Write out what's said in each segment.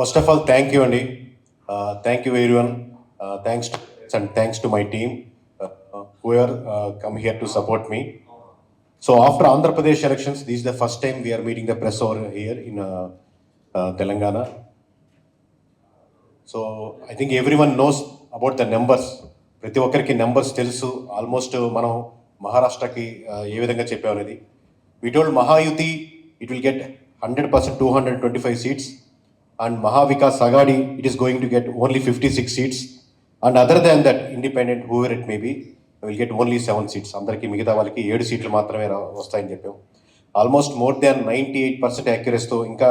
First of all thank you అండి thank you very one thanks and thanks to my team who are come here to support me so after Andhra Pradesh elections these the first time we are meeting the press over here in Telangana so I think every one knows about the numbers ప్రతి ఒక్కరికి numbers తెలుసు. Almost మనం మహారాష్ట్రకి ఏ విధంగా చెప్పామనేది. వీటోల్డ్ Mahayuti it will get hundred percent two hundred twenty five seats and Mahavikas Aghadi it is going to get only fifty six seats and other than that independent whoever it maybe will get only seven seats అందరికీ మిగతా వాళ్ళకి ఏడు సీట్లు మాత్రమే రా- వస్తాయని చెప్పాం. Almost more than ninety eight percent యాక్యురస్తో ఇంకా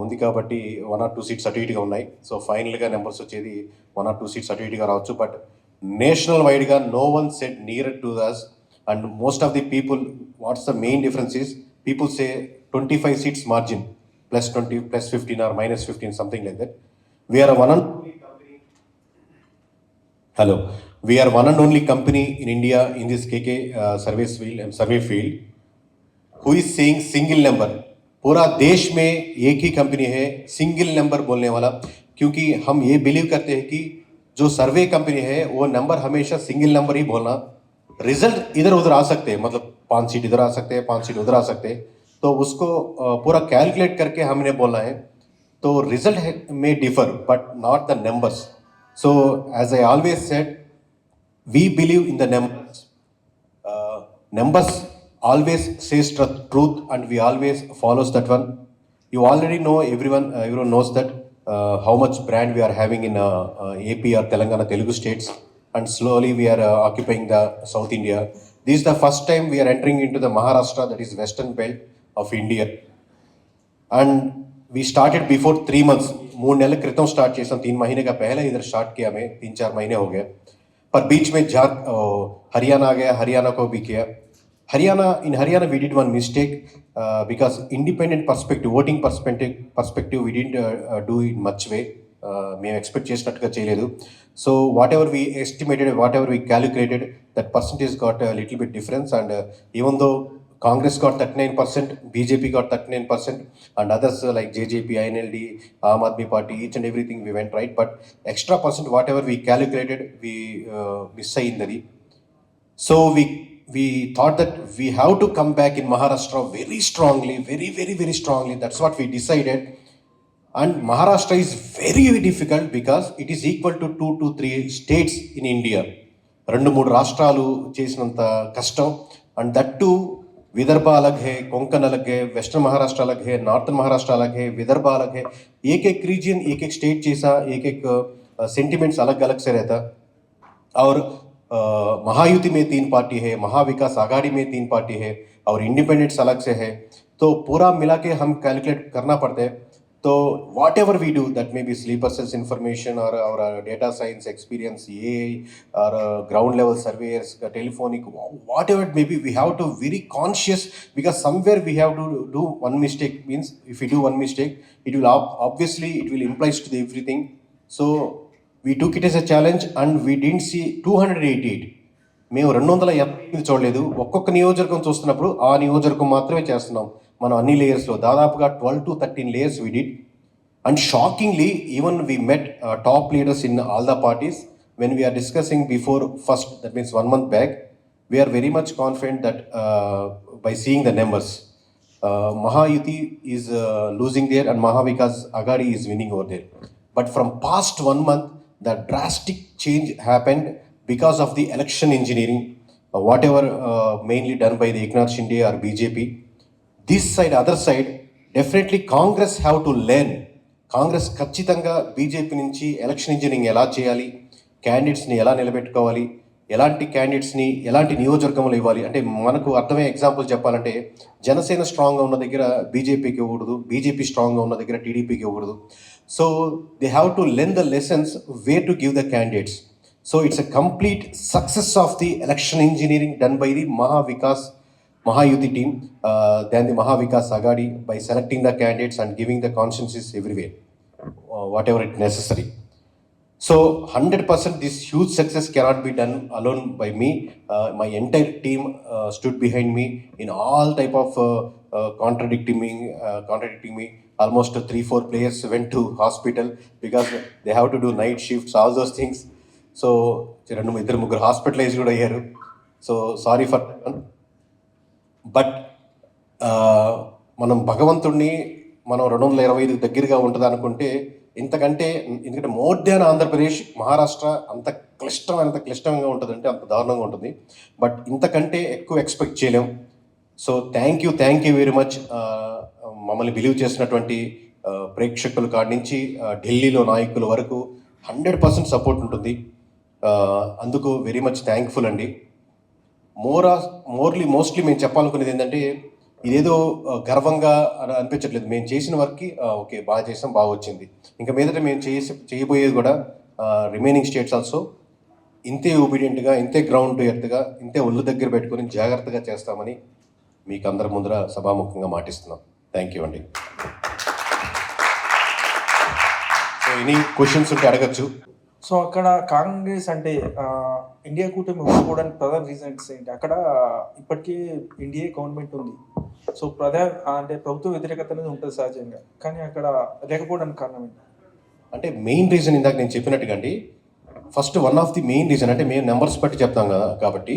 ఉంది కాబట్టి వన్ ఆర్ టూ సీట్స్ అటు ఇటుగా ఉన్నాయి. సో ఫైనల్గా నెంబర్స్ వచ్చేది వన్ ఆర్ టూ సీట్స్ అటు ఇటుగా రావచ్చు. బట్ నేషనల్ వైడ్గా no one set near to this and most of the people what's the main difference is people say twenty five seats margin plus 20, plus 15 or minus 15, something like that. We are a one and only. Hello. We are one and only company in India in this KK uh, service field, and survey field who is saying single number. पूरा देश में एक ही company है single number बोलने वाला क्योंकि हम ये बिलीव करते हैं कि जो सर्वे कंपनी है वो नंबर हमेशा सिंगल नंबर ही बोलना रिज़ल्ट इधर उधर आ सकते हैं मतलब पाँच सीट इधर आ सकते हैं पाँच सीट उधर आ सकते हैं तो उसको पूरा कैलकुलेट करके हमने बोला है। तो रिज़ल्ट में differ but not the numbers so as I always set we believe in the numbers numbers always says truth and we always follows that one you already know every one every knows that how much brand we are having in AP or Telangana Telugu states and slowly we are occupying the south India this is the first time we are entering in to the Maharashtra that is western belt of india and we started before three months mood నెలల క్రితం start చేసాం तीन महीने का पहले इधर start किया हमें तीन चार महीने हो गए पर बीच में झार हरियाणा आ गया हरियाणा को भी किया Haryana in Haryana we did one mistake because independent perspective voting perspective perspective we didn't do in much way మేము ఎక్స్పెక్ట్ చేసినట్టుగా చేయలేదు so whatever we estimated whatever we calculated that percentage got little bit difference and even though Congress got thirty nine percent BJP got thirty nine percent and others like JJP INLD Aam Aadmi party each and everything we went right but extra percent what ever we calculated we miss అయింది అది so we we thought that we have to come back in Maharashtra very strongly very very very strongly that's what we decided and Maharashtra is very difficult because it is equal to two to three states in India రెండు మూడు రాష్ట్రాలు చేసినంత కష్టం. And that to Vidarbha अलग है, कोंकण अलग है, western Maharashtra अलग है नॉर्थन महाराष्ट्र अलग है, विदर्भ अलग है। एक एक रीजन एक एक स्टेट जैसा एक एक सेंटिमेंट्स अलग अलग से रहता। और महायुति में तीन पार्टी है, महाविकास आघाड़ी में तीन पार्टी है, और इंडिपेंडेंट्स अलग से है। तो पूरा मिला के हम कैलकुलेट करना पड़ता है। So what ever we do that may be sleeper cells information or our data science experience AI or ground level surveyors telephonic what ever may be we have to very conscious because somewhere we have to do one mistake means if you do one mistake it will obviously it will implies to the everything so we took it is a challenge and we didn't see two hundred eighty eight మేము రెండు వందల ఎనభై చూడలేదు. ఒక్కొక్క నియోజకవర్గం చూస్తున్నప్పుడు ఆ నియోజకవర్గం మాత్రమే చేస్తున్నాం. మనం అన్ని లేయర్స్లో దాదాపుగా twelve to thirteen layers we did and shockingly even we met top leaders in all the parties when we are discussing before first that means one month back we are very much confident that by seeing the numbers uh, Mahayuti is uh, losing there and Mahavikas Agadi is winning over there. But from past one month, the drastic change happened because of the election engineering, uh, whatever uh, mainly done by the Eknath Shinde or BJP. this side other side definitely Congress have to learn Congress ఖచ్చితంగా BJP నుంచి election engineering ఎలా చేయాలి? క్యాండిడేట్స్ని ఎలా నిలబెట్టుకోవాలి? ఎలాంటి క్యాండిడేట్స్ని ఎలాంటి నియోజకవర్గంలో ఇవ్వాలి? అంటే మనకు అర్థమయ్యే ఎగ్జాంపుల్ చెప్పాలంటే జనసేన స్ట్రాంగ్గా ఉన్న దగ్గర బీజేపీకి ఇవ్వకూడదు బీజేపీ స్ట్రాంగ్గా ఉన్న దగ్గర టీడీపీకి ఇవ్వకూడదు. So they have to learn the lessons way to give the candidates so it's a complete success of the election engineering done by the Maha Vikas Mahayuti team, uh, then the Mahavikas Agadi by selecting the candidates and giving the consciences everywhere, uh, whatever it necessary. So 100% this huge success cannot be done alone by me. Uh, my entire team uh, stood behind me in all type of uh, uh, contradicting me, uh, contradicting me almost three four players went to hospital because they have to do night shifts all those things so రెండు ఇద్దరు ముగ్గురు hospitalise కూడా అయ్యారు so sorry for but మనం భగవంతుడిని మనం రెండు వందల ఇరవై ఐదు దగ్గరగా ఉంటుంది అనుకుంటే ఇంతకంటే ఎందుకంటే మోర్ దాన్ ఆంధ్రప్రదేశ్ మహారాష్ట్ర అంత క్లిష్టం ఎంత క్లిష్టంగా ఉంటుందంటే అంత దారుణంగా ఉంటుంది. బట్ ఇంతకంటే ఎక్కువ ఎక్స్పెక్ట్ చేయలేం. So thank you thank you very much. మమ్మల్ని బిలీవ్ చేసినటువంటి ప్రేక్షకుల కాడి నుంచి ఢిల్లీలో నాయకుల వరకు హండ్రెడ్ పర్సెంట్ సపోర్ట్ ఉంటుంది. అందుకు వెరీ మచ్ థ్యాంక్ఫుల్ అండి. మోరా మోర్లీ మోస్ట్లీ మేము చెప్పాలనుకునేది ఏంటంటే ఇదేదో గర్వంగా అనిపించట్లేదు. మేము చేసిన వర్క్కి ఓకే బాగా చేసాం బాగా వచ్చింది. ఇంకా మీదట మేము చేసి చేయబోయేది కూడా రిమైనింగ్ స్టేట్స్ ఆల్సో ఇంతే ఒబీడియంట్గా ఇంతే గ్రౌండ్ ఎత్తుగా ఎర్త్గా ఇంతే ఒళ్ళు దగ్గర పెట్టుకొని జాగ్రత్తగా చేస్తామని మీకు అందరి ముందర సభాముఖంగా మాటిస్తున్నాం. థ్యాంక్ యూ అండి. సో ఎనీ క్వశ్చన్స్ ఉంటే అడగచ్చు. సో అక్కడ కాంగ్రెస్ అంటే ఇండియా కూటమి ఒప్పుకోవడానికి ప్రధాన రీజన్స్ ఏంటి అక్కడ ఇప్పటికీ ఇండియా గవర్నమెంట్ ఉంది. సో ప్రధాన అంటే ప్రభుత్వ వ్యతిరేకత అనేది ఉంటుంది సహజంగా. కానీ అక్కడ లేకపోవడానికి కారణం ఏంటి? అంటే మెయిన్ రీజన్ ఇందాక నేను చెప్పినట్టుగా అండి first one of the main reason అంటే మేము నెంబర్స్ బట్టి చెప్తాం కదా కాబట్టి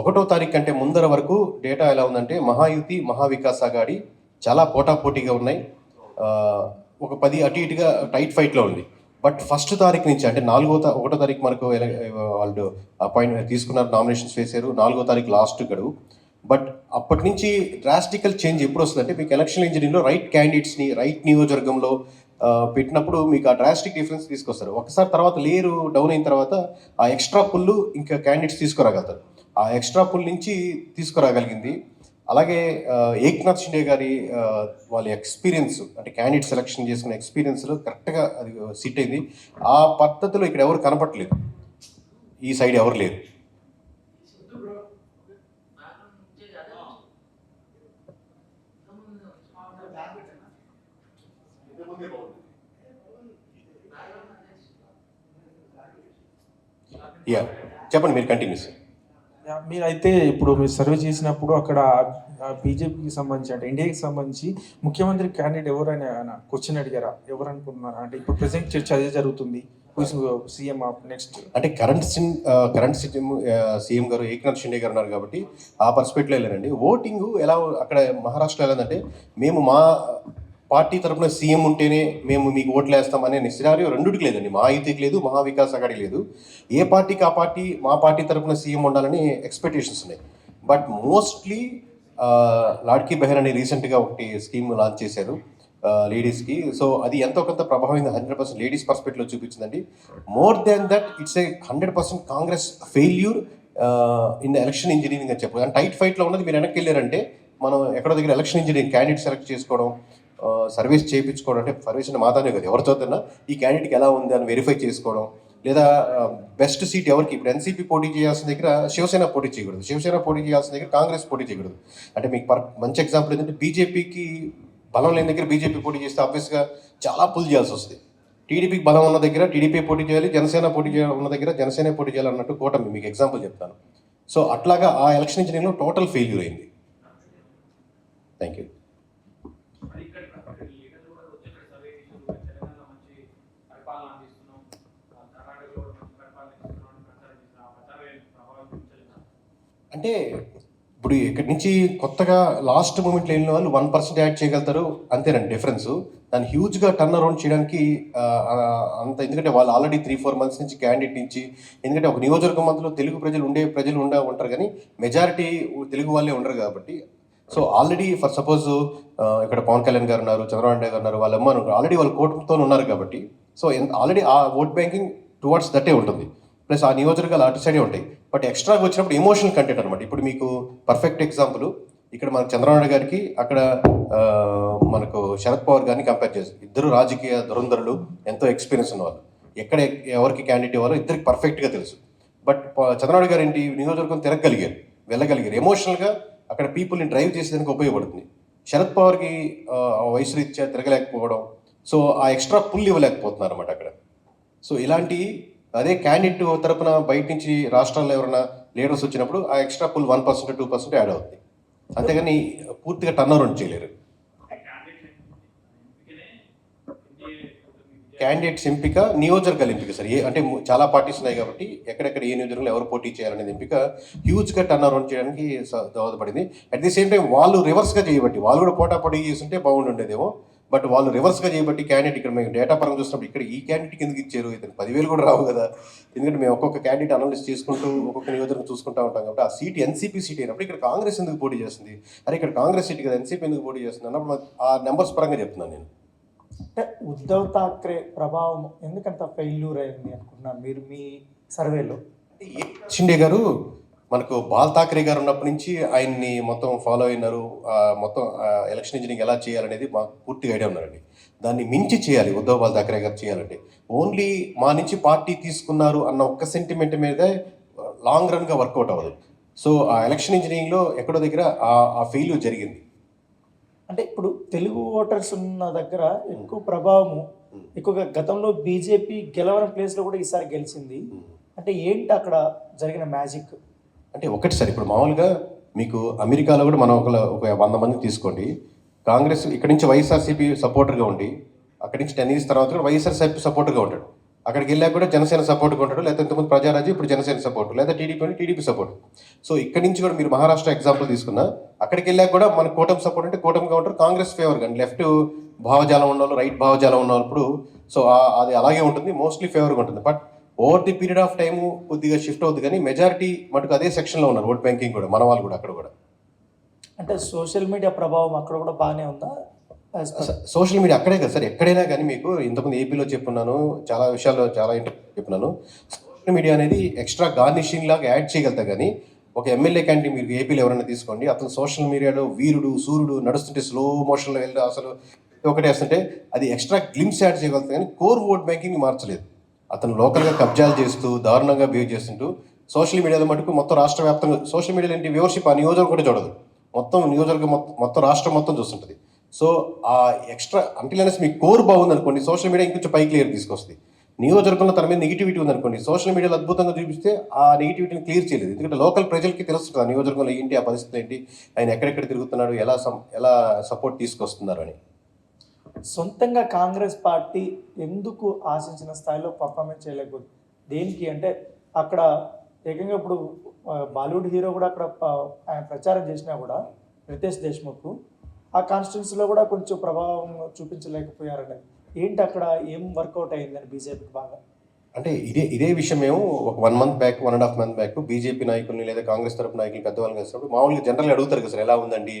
ఒకటో తారీఖు కంటే ముందర వరకు డేటా ఎలా ఉందంటే మహాయుతి మహావికాస్ అగాడి చాలా పోటాపోటీగా ఉన్నాయి. ఒక పది అటు ఇటుగా టైట్ ఫైట్లో ఉంది. బట్ ఫస్ట్ తారీఖు నుంచి అంటే నాలుగో ఒకటో తారీఖు మనకు వాళ్ళు అపాయింట్మెంట్ తీసుకున్నారు నామినేషన్స్ వేశారు. నాలుగో తారీఖు లాస్ట్ గడువు. బట్ అప్పటి నుంచి డ్రాస్టికల్ చేంజ్ ఎప్పుడు వస్తుందంటే మీకు ఎలక్షన్ ఇంజనీరింగ్లో రైట్ క్యాండిడేట్స్ని రైట్ నియోజకవర్గంలో పెట్టినప్పుడు మీకు ఆ డ్రాస్టిక్ డిఫరెన్స్ తీసుకొస్తారు. ఒకసారి తర్వాత లేరు డౌన్ అయిన తర్వాత ఆ ఎక్స్ట్రా పుల్లు ఇంకా క్యాండిడేట్స్ తీసుకురాగలుగుతారు. ఆ ఎక్స్ట్రా పుల్ నుంచి తీసుకురాగలిగింది అలాగే ఏక్నాథ్ షిండే గారి వాళ్ళ ఎక్స్పీరియన్స్ అంటే క్యాండిడేట్ సెలక్షన్ చేసుకున్న ఎక్స్పీరియన్స్లో కరెక్ట్గా అది సిట్ అయింది. ఆ పద్ధతిలో ఇక్కడ ఎవరు కనపట్లేదు ఈ సైడ్ ఎవరు లేరు. యా చెప్పండి మీరు కంటిన్యూస్ మీరైతే ఇప్పుడు మీరు సర్వే చేసినప్పుడు అక్కడ బీజేపీకి సంబంధించి అంటే ఇండియాకి సంబంధించి ముఖ్యమంత్రి క్యాండిడేట్ ఎవరైనా క్వశ్చన్ అడిగారా? ఎవరు అనుకుంటున్నారా అంటే ఇప్పుడు ప్రెసెంట్ చర్చ అదే జరుగుతుంది. సీఎం నెక్స్ట్ uh, అంటే కరెంట్ సిన్ కరెంట్ సీఎం సీఎం గారు ఏక్నాథ్ షిండే గారు ఉన్నారు కాబట్టి ఆ పర్స్పెక్ట్లో వెళ్ళారండి ఓటింగ్ ఎలా అక్కడ మహారాష్ట్రలో ఎలా ఉందంటే మేము మా పార్టీ తరపున సీఎం ఉంటేనే మేము మీకు ఓట్లు వేస్తాం అనే సినారియో రెండుకి లేదండి. మా అయితేకి లేదు మహా వికాస్ అగాడి లేదు. ఏ పార్టీకి ఆ పార్టీ మా పార్టీ తరపున సీఎం ఉండాలని ఎక్స్పెక్టేషన్స్ ఉన్నాయి. బట్ మోస్ట్లీ లాడ్కీ బెహర్ అనే రీసెంట్గా ఒకటి స్కీమ్ లాంచ్ చేశారు లేడీస్కి సో అది ఎంతో కొంత ప్రభావం హండ్రెడ్ పర్సెంట్ లేడీస్ పర్స్పెక్ట్లో చూపించిందండి. More than that it's a hundred percent Congress failure in election engineering అని చెప్పారు టైట్ ఫైట్లో ఉన్నది మీరు వెనక్కి వెళ్ళారంటే మనం ఎక్కడో దగ్గర ఎలక్షన్ ఇంజనీరింగ్ క్యాండిడేట్ సెలెక్ట్ చేసుకోవడం సర్వీస్ చేయించుకోవడం అంటే సర్వీస్ అంటే మాత్రమే కదా ఎవరితో ఈ క్యాండిడేట్కి ఎలా ఉంది అని వెరిఫై చేసుకోవడం లేదా బెస్ట్ సీట్ ఎవరికి ఇప్పుడు ఎన్సీపీ పోటీ చేయాల్సిన దగ్గర శివసేన పోటీ చేయకూడదు శివసేన పోటీ చేయాల్సిన దగ్గర కాంగ్రెస్ పోటీ చేయకూడదు. అంటే మీకు పర్ మంచి ఎగ్జాంపుల్ ఏంటంటే బీజేపీకి బలం లేని దగ్గర బీజేపీ పోటీ చేస్తే ఆబ్వియస్గా చాలా పుల్ చేయాల్సి వస్తుంది. టీడీపీకి బలం ఉన్న దగ్గర టీడీపీ పోటీ చేయాలి జనసేన పోటీ చేయాలి ఉన్న దగ్గర జనసేన పోటీ చేయాలి అన్నట్టు కూటమి మీకు ఎగ్జాంపుల్ చెప్తాను. సో అట్లాగా ఆ ఎలక్షన్ ఇంజనీరింగ్లో టోటల్ ఫెయిల్యూర్ అయింది. థ్యాంక్ యూ మరి ఇక్కడ లీడర్లు కూడా వచ్చి ఇక్కడ సర్వే చేసి తెలంగాణలో మంచి పరిపాలన అందిస్తున్నాం ఆ కర్ణాటకలో కూడా మంచి పరిపాలన ఇస్తున్నాం అని ప్రచారం చేసిన ఆ ప్రచారం ఏం ప్రభావం చూపించలేదా అంటే ఇప్పుడు ఇక్కడి నుంచి కొత్తగా లాస్ట్ మూమెంట్లో లేని వాళ్ళు వన్ పర్సెంట్ యాడ్ చేయగలుగుతారు. అంతేనండి డిఫరెన్స్ దాన్ని హ్యూజ్గా టర్న్ అరౌండ్ చేయడానికి అంత ఎందుకంటే వాళ్ళు ఆల్రెడీ త్రీ ఫోర్ మంత్స్ నుంచి క్యాండిడేట్ నుంచి ఎందుకంటే ఒక నియోజకవర్గం మధ్యలో తెలుగు ప్రజలు ఉండే ప్రజలు ఉండ ఉంటారు కానీ మెజారిటీ తెలుగు వాళ్ళే ఉండరు కాబట్టి. సో ఆల్రెడీ ఫర్ సపోజ్ ఇక్కడ పవన్ కళ్యాణ్ గారు ఉన్నారు చంద్రబాబు గారు ఉన్నారు వాళ్ళ అమ్మ ఉన్నారు ఆల్రెడీ వాళ్ళ కోర్టుతో ఉన్నారు కాబట్టి. సో ఆల్రెడీ ఆ ఓట్ బ్యాంకింగ్ టువర్డ్స్ దట్టే ఉంటుంది. ప్లస్ ఆ నియోజకవర్గాలు అటు సైడే ఉంటాయి. బట్ ఎక్స్ట్రాగా వచ్చినప్పుడు ఎమోషనల్ కంటెంట్ అనమాట ఇప్పుడు మీకు పర్ఫెక్ట్ ఎగ్జాంపుల్ ఇక్కడ మనకు చంద్రబాబు గారికి అక్కడ మనకు శరద్ పవార్ గారిని కంపేర్ చేసి ఇద్దరు రాజకీయ దురంధరులు ఎంతో ఎక్స్పీరియన్స్ ఉన్నవాళ్ళు. ఎక్కడ ఎవరికి క్యాండిడేట్ ఇవ్వాలో ఇద్దరికి పర్ఫెక్ట్గా తెలుసు. బట్ చంద్రబాబు గారు ఏంటి నియోజకవర్గం తిరగగలిగారు వెళ్ళగలిగారు. ఎమోషనల్గా అక్కడ పీపుల్ని డ్రైవ్ చేసేదానికి ఉపయోగపడుతుంది. శరద్ పవార్కి ఆ, వయసు రీత్యా తిరగలేకపోవడం సో ఆ ఎక్స్ట్రా పుల్ ఇవ్వలేకపోతున్నారు అనమాట అక్కడ. సో ఇలాంటి అదే క్యాండిడేట్ తరపున బయట నుంచి రాష్ట్రాల్లో ఎవరైనా లీడర్స్ వచ్చినప్పుడు ఆ extra pull one percent two percent add అవుతుంది అంతేగాని పూర్తిగా టర్న్ అరౌండ్ చేయలేరు. క్యాండిడేట్ క్యాండిడేట్స్ ఎంపిక నియోజకవర్గాల ఎంపిక సార్. ఏ అంటే చాలా పార్టీస్ ఉన్నాయి కాబట్టి ఎక్కడెక్కడ ఏ నియోజకవర్గంలో ఎవరు పోటీ చేయాలనేది ఎంపిక హ్యూజ్గా టర్న్ అరౌండ్ చేయడానికి దోహదపడింది. అట్ ది సేమ్ టైం వాళ్ళు రివర్స్గా చేయబట్టి వాళ్ళు కూడా పోటా పోటీ చేస్తుంటే బాగుండేదేమో. బట్ వాళ్ళు రివర్స్గా చేయబట్టి క్యాండిడేట్ ఇక్కడ మేము డేటా పరంగా చూసినప్పుడు ఇక్కడ ఈ క్యాండిడేట్కి ఎందుకు ఇచ్చారు? ఇతను పదివేలు కూడా రావు కదా. ఎందుకంటే మేము ఒక్కొక్క క్యాండిడేట్ అనలిస్ట్ చేసుకుంటూ ఒక్కొక్క నియోజకవర్గం చూసుకుంటూ ఉంటాం కాబట్టి ఆ సీట్ ఎన్సీపీ సీట్ అయినప్పుడు ఇక్కడ కాంగ్రెస్ ఎందుకు పోటీ చేస్తుంది? అరే ఇక్కడ కాంగ్రెస్ సీట్ కదా ఎన్సీపీ ఎందుకు పోటీ చేస్తుంది? అన్నప్పుడు ఆ నెంబర్స్ పరంగా చెప్తున్నాను నేను. అంటే ఉద్ధవ్ ఠాక్రే ప్రభావం ఎందుకంత ఫెయిల్యూర్ అయింది అనుకుంటున్నారు మీరు మీ సర్వేలో షిండే గారు మనకు బాల్ ఠాక్రే గారు ఉన్నప్పటి నుంచి ఆయన్ని మొత్తం ఫాలో అయినారు. మొత్తం ఎలక్షన్ ఇంజనీరింగ్ ఎలా చేయాలనేది మాకు పూర్తిగా ఐడియా ఉన్నారండి. దాన్ని మించి చేయాలి ఉద్ధవ్ బాల్ ఠాక్రే గారు చేయాలంటే. ఓన్లీ మా నుంచి పార్టీ తీసుకున్నారు అన్న ఒక్క సెంటిమెంట్ మీద లాంగ్ రన్గా వర్కౌట్ అవ్వదు. సో ఆ ఎలక్షన్ ఇంజనీరింగ్లో ఎక్కడో దగ్గర ఆ- ఆ ఫెయిల్యూర్ జరిగింది. అంటే ఇప్పుడు తెలుగు ఓటర్స్ ఉన్న దగ్గర ఎక్కువ ప్రభావము ఎక్కువగా గతంలో బీజేపీ గెలవని ప్లేస్లో కూడా ఈసారి గెలిచింది. అంటే ఏంటి అక్కడ జరిగిన మ్యాజిక్ అంటే ఒకటి సార్ ఇప్పుడు మామూలుగా మీకు అమెరికాలో కూడా మనం ఒక ఒక వంద మంది తీసుకోండి. కాంగ్రెస్ ఇక్కడి నుంచి వైఎస్ఆర్సీపీ సపోర్టర్గా ఉండి అక్కడి నుంచి టెన్ ఇయర్స్ తర్వాత కూడా వైఎస్ఆర్సీపీ సపోర్టర్గా ఉంటాడు. అక్కడికి వెళ్ళాక కూడా జనసేన సపోర్ట్గా ఉంటాడు లేదా ఇంతకుముందు ప్రజారాజు ఇప్పుడు జనసేన సపోర్ట్ లేదా టీడీపీ అంటే టీడీపీ సపోర్ట్. సో ఇక్కడి నుంచి కూడా మీరు మహారాష్ట్ర ఎగ్జాంపుల్ తీసుకున్నా అక్కడికి వెళ్ళాక కూడా మన కూటమి సపోర్ట్ అంటే కూటమిగా ఉంటారు కాంగ్రెస్ ఫేవర్ కానీ లెఫ్ట్ భావజాలం ఉన్న వాళ్ళు రైట్ భావజాలం ఉన్నప్పుడు సో అది అలాగే ఉంటుంది మోస్ట్లీ ఫేవర్గా ఉంటుంది. But over the period of time కొద్దిగా షిఫ్ట్ అవుతుంది కానీ మెజారిటీ మటుకు అదే సెక్షన్లో ఉన్నారు. ఓట్ బ్యాంకింగ్ కూడా మన వాళ్ళు కూడా అక్కడ కూడా. అంటే సోషల్ మీడియా ప్రభావం అక్కడ కూడా బాగానే ఉందా? సోషల్ మీడియా అక్కడే కదా సార్. ఎక్కడైనా కానీ మీకు ఇంతకుముందు ఏపీలో చెప్పున్నాను చాలా విషయాల్లో చాలా ఇంటర్ చెప్పినాను సోషల్ మీడియా అనేది ఎక్స్ట్రా గార్నిషింగ్ లాగా యాడ్ చేయగలుగుతా కానీ ఒక ఎమ్మెల్యే క్యాంటీన్ మీరు ఏపీలో ఎవరైనా తీసుకోండి అతను సోషల్ మీడియాలో వీరుడు సూర్యుడు నడుస్తుంటే స్లో మోషన్లో వెళ్ళి అసలు ఒకటి వేస్తుంటే అది ఎక్స్ట్రా గ్లిమ్స్ యాడ్ చేయగలుగుతా కానీ కోర్ ఓట్ బ్యాంకింగ్ మార్చలేదు. అతను లోకల్గా కబ్జాలు చేస్తూ దారుణంగా బిహేవ్ చేస్తుంటూ సోషల్ మీడియాలో మటుకు మొత్తం రాష్ట్ర వ్యాప్తంగా సోషల్ మీడియాలో ఏంటి వ్యూవర్షిప్ ఆ నియోజకవర్గం కూడా చూడదు. మొత్తం నియోజకవర్గం మొత్తం మొత్తం రాష్ట్రం మొత్తం చూస్తుంటుంది. సో ఆ ఎక్స్ట్రా అంటే మీ కోర్ బాగుంది అనుకోండి సోషల్ మీడియా ఇంకొంచెం పై క్లియర్ తీసుకొస్తుంది. నియోజకవర్గంలో తన మీద నెగిటివిటీ ఉందనుకోండి సోషల్ మీడియాలో అద్భుతంగా చూపిస్తే ఆ నెగిటివిటీని క్లియర్ చేయలేదు. ఎందుకంటే లోకల్ ప్రజలకి తెలుస్తుంది ఆ నియోజకవర్గంలో ఏంటి ఆ పరిస్థితి ఏంటి ఆయన ఎక్కడెక్కడ తిరుగుతున్నాడు ఎలా సం- ఎలా సపోర్ట్ తీసుకొస్తున్నారు అని. సొంతంగా కాంగ్రెస్ పార్టీ ఎందుకు ఆశించిన స్థాయిలో పర్ఫార్మెన్స్ చేయలేకపోతుంది? దేనికి అంటే అక్కడ ఏకంగా ఇప్పుడు బాలీవుడ్ హీరో కూడా అక్కడ ఆయన ప్రచారం చేసినా కూడా రితేష్ దేశ్ముఖ్ ఆ కాన్స్టిట్యున్సీలో కూడా కొంచెం ప్రభావం చూపించలేకపోయారనేది ఏంటి అక్కడ ఏం వర్కౌట్ అయిందని బీజేపీకి బాగా? అంటే ఇదే ఇదే విషయం మేము ఒక one month back one and half month back BJP నాయకుల్ని లేదా కాంగ్రెస్ తరపు నాయకులు పెద్దవాళ్ళు కలిసినప్పుడు మామూలుగా జనరల్ అడుగుతారు కదా సార్ ఎలా ఉందండి?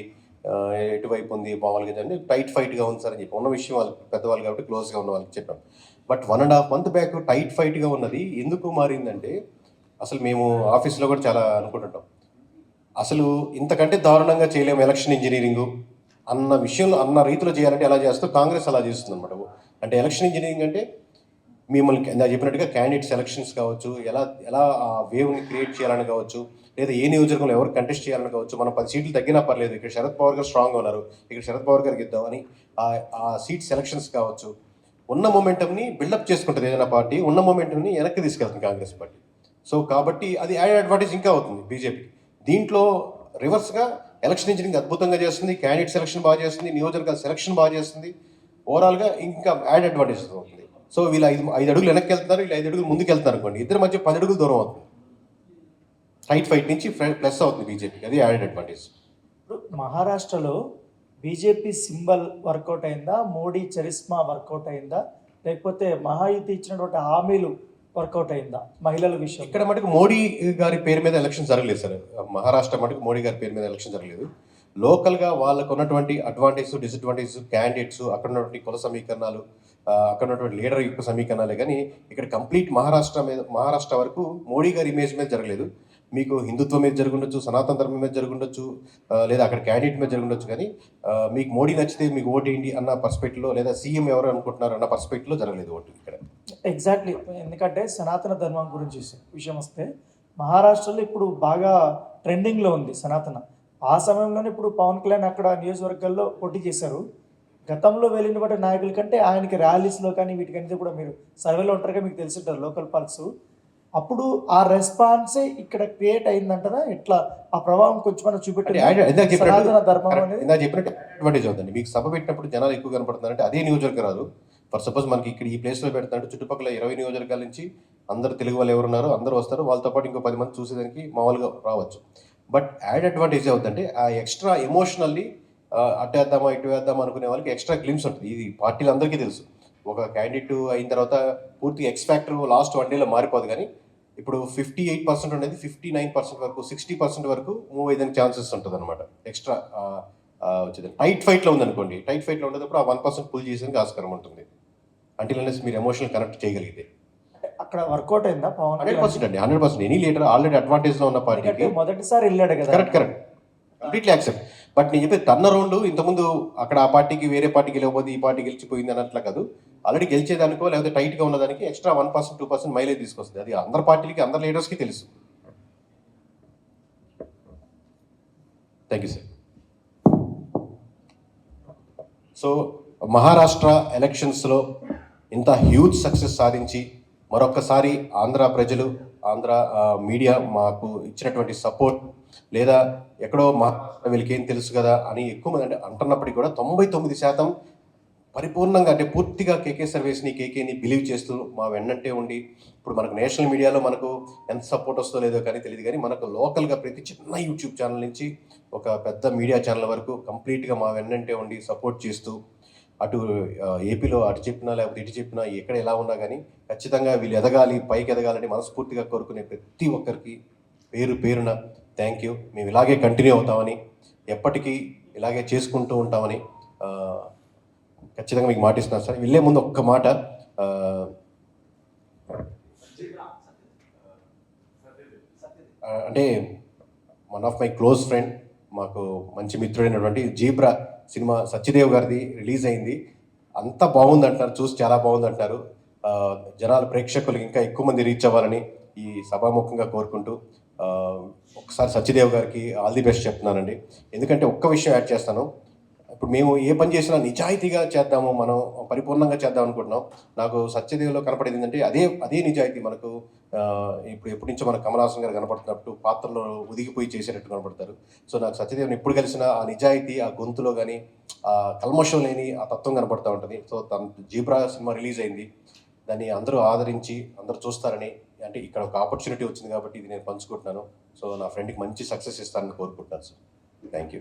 ఎటువైపు ఉంది మామూలుగా అంటే టైట్ ఫైట్గా ఉంది సార్ అని చెప్పి. ఉన్న విషయం వాళ్ళు పెద్దవాళ్ళు కాబట్టి క్లోజ్గా ఉన్న వాళ్ళకి చెప్పాం. But one and half month back tight ఫైట్గా ఉన్నది ఎందుకు మారిందంటే అసలు మేము ఆఫీస్లో కూడా చాలా అనుకుంటుంటాం. అసలు ఇంతకంటే దారుణంగా చేయలేము ఎలక్షన్ ఇంజనీరింగ్ అన్న విషయంలో అన్న రీతిలో చేయాలంటే ఎలా చేస్తూ కాంగ్రెస్ అలా చేస్తుంది అనమాట అంటే ఎలక్షన్ ఇంజనీరింగ్ అంటే మిమ్మల్ని నేను చెప్పినట్టుగా క్యాండిడేట్ సెలక్షన్స్ కావచ్చు ఎలా ఎలా ఆ వేవ్ని క్రియేట్ చేయాలని కావచ్చు లేదా ఏ నియోజకవర్గంలో ఎవరు కంటెస్ట్ చేయాలని కావచ్చు మనం పది సీట్లు తగ్గినా పర్లేదు ఇక్కడ శరద్ పవార్ గారు స్ట్రాంగ్గా ఉన్నారు ఇక్కడ శరద్ పవార్ గారికి ఇద్దామని ఆ- ఆ సీట్ సెలక్షన్స్ కావచ్చు ఉన్న మొమెంటమ్ని బిల్డప్ చేసుకుంటుంది ఏదైనా పార్టీ ఉన్న మొమెంటమ్ని వెనక్కి తీసుకెళ్తుంది కాంగ్రెస్ పార్టీ. సో కాబట్టి అది యాడ్ అడ్వాంటేజ్ ఇంకా అవుతుంది బీజేపీ దీంట్లో రివర్స్గా ఎలక్షన్ ఇంజనీరింగ్ అద్భుతంగా చేస్తుంది క్యాండిడేట్ సెలక్షన్ బాగా చేస్తుంది నియోజకవర్గాల సెలక్షన్ బాగా చేస్తుంది ఓవరాల్గా ఇంకా యాడ్ అడ్వాంటేజ్ అవుతుంది. సో వీళ్ళు ఐదు ఐదు అడుగులు వెనక్కి వెళ్తున్నారు వీళ్ళు ఐదు అడుగులు ముందుకు వెళ్తున్నారు అనుకోండి. ఇద్దరి మధ్య పది అడుగులు దూరం అవుతుంది. టైట్ ఫైట్ నుంచి ప్లస్ అవుతుంది బీజేపీకి అది యాడెడ్ అడ్వాంటేజ్ ఇప్పుడు మహారాష్ట్రలో బీజేపీ సింబల్ వర్కౌట్ అయిందా? మోడీ చరిస్మా వర్కౌట్ అయిందా? లేకపోతే మహాయుతి ఇచ్చినటువంటి హామీలు వర్కౌట్ అయిందా? మహిళల విషయం ఇక్కడ మటుకు మోడీ గారి పేరు మీద ఎలక్షన్ జరగలేదు సార్. మహారాష్ట్ర మటుకు మోడీ గారి పేరు మీద ఎలక్షన్ జరగలేదు. లోకల్గా వాళ్ళకు ఉన్నటువంటి అడ్వాంటేజ్ డిసడ్వాంటేజ్ క్యాండిడేట్స్ అక్కడ ఉన్నటువంటి కుల సమీకరణాలు అక్కడ ఉన్నటువంటి లీడర్ యొక్క సమీకరణాలే కానీ ఇక్కడ కంప్లీట్ మహారాష్ట్ర మీద మహారాష్ట్ర వరకు మోడీ గారి ఇమేజ్ మీద జరగలేదు. మీకు హిందుత్వం మీద జరుగుండొచ్చు సనాతన ధర్మం మీద జరుగుండొచ్చు లేదా అక్కడ క్యాండిడేట్ మీద జరుగుండొచ్చు కానీ మీకు మోడీ నచ్చితే మీకు ఓటేయండి అన్న పర్స్పెక్ట్లో లేదా సీఎం ఎవరు అనుకుంటున్నారు అన్న పర్స్పెక్ట్లో జరగలేదు ఓటు ఇక్కడ. ఎగ్జాక్ట్లీ ఎందుకంటే సనాతన ధర్మం గురించి విషయం వస్తే మహారాష్ట్రలో ఇప్పుడు బాగా ట్రెండింగ్లో ఉంది సనాతన. ఆ సమయంలోనే ఇప్పుడు పవన్ కళ్యాణ్ అక్కడ నియోజకవర్గాల్లో పోటీ చేశారు. గతంలో వెళ్ళినటువంటి నాయకుల కంటే ఆయనకి ర్యాలీస్లో కానీ వీటికన్నీ కూడా మీరు సర్వేలో ఉంటారుగా మీకు తెలిసింటారు లోకల్ పల్స్ అప్పుడు ఆ రెస్పాన్సే ఇక్కడ క్రియేట్ అయిందంటారా? ఎట్లా? ఆ ప్రభావం కొంచెం మనం చెప్పినట్టు అడ్వాంటేజ్ అవుతుంది. మీకు సభ పెట్టినప్పుడు జనాలు ఎక్కువ కనపడుతున్నారంటే అదే నియోజకవర్గం రాదు. ఫర్ సపోజ్ మనకి ఇక్కడ ఈ ప్లేస్లో పెడుతుంటే చుట్టుపక్కల ఇరవై నియోజకవర్గాల నుంచి అందరు తెలుగు వాళ్ళు ఎవరున్నారో అందరూ వస్తారు. వాళ్ళతో పాటు ఇంకో పది మంది చూసేదానికి మామూలుగా రావచ్చు. బట్ యాడ్ అడ్వాంటేజ్ అవుతుందంటే ఆ ఎక్స్ట్రా ఎమోషనల్లీ అటు వేద్దామా ఇటు వేద్దామా అనుకునే వాళ్ళకి ఎక్స్ట్రా గ్లిమ్స్ ఉంటుంది. ఇది పార్టీలు అందరికీ తెలుసు. ఒక క్యాండిడేట్ అయిన తర్వాత పూర్తిగా ఎక్స్ ఫ్యాక్టర్ లాస్ట్ వన్ డేలో మారిపోదు కానీ ఇప్పుడు ఫిఫ్టీ ఎయిట్ పర్సెంట్ ఉండేది ఫిఫ్టీ నైన్ పర్సెంట్ వరకు సిక్స్టీ పర్సెంట్ వరకు మూవ్ అయ్యేదానికి ఛాన్సెస్ ఉంటుంది అనమాట ఎక్స్ట్రా వచ్చేది. టైట్ ఫైట్లో ఉందనుకోండి టైట్ ఫైట్లో ఉండేటప్పుడు ఆ వన్ పర్సెంట్ పుల్ చేసేందుకు ఆస్కారం ఉంటుంది. అంటే మీరు ఎమోషనల్ కనెక్ట్ చేయగలిగితే. అక్కడ వర్కౌట్ అయిందా పవన్ హండ్రెడ్ పర్సెంట్ అండి hundred percent any leader already అడ్వాంటేజ్లో ఉన్న ఎందుకంటే పార్టీకి మొదటిసారి వెళ్ళాడు కదా. Correct correct completely accept but నేను చెప్పేది టర్న్ అరౌండ్ ఇంతకుముందు అక్కడ ఆ పార్టీకి వేరే పార్టీ గెలవబోదు ఈ పార్టీ గెలిచిపోయింది అన్నట్లు కాదు. ఆల్రెడీ గెలిచేదానికో లేకపోతే టైట్గా ఉన్నదానికి extra one percent two percent mileage తీసుకొస్తుంది. అది అందరి పార్టీలకి అందరి లీడర్స్కి తెలుసు. Thank you sir so Maharashtra ఎలక్షన్స్లో ఇంత హ్యూజ్ సక్సెస్ సాధించి మరొక్కసారి ఆంధ్ర ప్రజలు ఆంధ్ర మీడియా మాకు ఇచ్చినటువంటి సపోర్ట్ లేదా ఎక్కడో మా వీళ్ళకి ఏం తెలుసు కదా అని ఎక్కువ మంది అంటే అంటున్నప్పటికీ కూడా తొంభై తొమ్మిది శాతం పరిపూర్ణంగా అంటే పూర్తిగా కేకే సర్వీస్ని కేకేని బిలీవ్ చేస్తూ మా వెన్నంటే ఉండి ఇప్పుడు మనకు నేషనల్ మీడియాలో మనకు ఎంత సపోర్ట్ వస్తుందో లేదో కానీ తెలియదు కానీ మనకు లోకల్గా ప్రతి చిన్న యూట్యూబ్ ఛానల్ నుంచి ఒక పెద్ద మీడియా ఛానల్ వరకు కంప్లీట్గా మా వెన్నంటే ఉండి సపోర్ట్ చేస్తూ అటు ఏపీలో అటు చెప్పినా లేకపోతే ఇటు చెప్పినా ఎక్కడ ఎలా ఉన్నా కానీ ఖచ్చితంగా వీళ్ళు ఎదగాలి పైకి ఎదగాలని మనస్ఫూర్తిగా కోరుకునే ప్రతి ఒక్కరికి పేరు పేరున థ్యాంక్ యూ. మేము ఇలాగే కంటిన్యూ అవుతామని ఎప్పటికీ ఇలాగే చేసుకుంటూ ఉంటామని ఖచ్చితంగా మీకు మాటిస్తున్నాను సార్. వెళ్ళే ముందు ఒక్క మాట అంటే one of my close friend మాకు మంచి మిత్రుడైనటువంటి జీబ్రా సినిమా సత్యదేవ్ గారిది రిలీజ్ అయింది. అంత బాగుంది అంటారు చూసి చాలా బాగుంది అంటారు జనాలు ప్రేక్షకులకు ఇంకా ఎక్కువ మంది రీచ్ అవ్వాలని ఈ సభాముఖంగా కోరుకుంటూ ఒకసారి సత్యదేవ్ గారికి ఆల్ ది బెస్ట్ చెప్తున్నానండి. ఎందుకంటే ఒక్క విషయం యాడ్ చేస్తాను. ఇప్పుడు మేము ఏ పని చేసినా నిజాయితీగా చేద్దాము మనం పరిపూర్ణంగా చేద్దాం అనుకుంటున్నాం. నాకు సత్యదేవ్లో కనపడేది ఏంటంటే అదే అదే నిజాయితీ మనకు ఇప్పుడు ఎప్పటి నుంచో మన కమలాసన్ గారు కనపడుతున్నట్టు పాత్రలో ఉదిగిపోయి చేసేటట్టు కనపడతారు. సో నాకు సత్యదేవ్ని ఎప్పుడు కలిసిన ఆ నిజాయితీ ఆ గొంతులో కానీ ఆ కల్మషం లేని ఆ తత్వం కనపడుతూ ఉంటుంది. సో తన జీబ్రా సినిమా రిలీజ్ అయింది. దాన్ని అందరూ ఆదరించి అందరూ చూస్తారని అంటే ఇక్కడ ఒక ఆపర్చునిటీ వచ్చింది కాబట్టి ఇది నేను పంచుకుంటున్నాను. సో నా ఫ్రెండ్కి మంచి సక్సెస్ ఇస్తానని కోరుకుంటున్నాను సార్ థ్యాంక్ యూ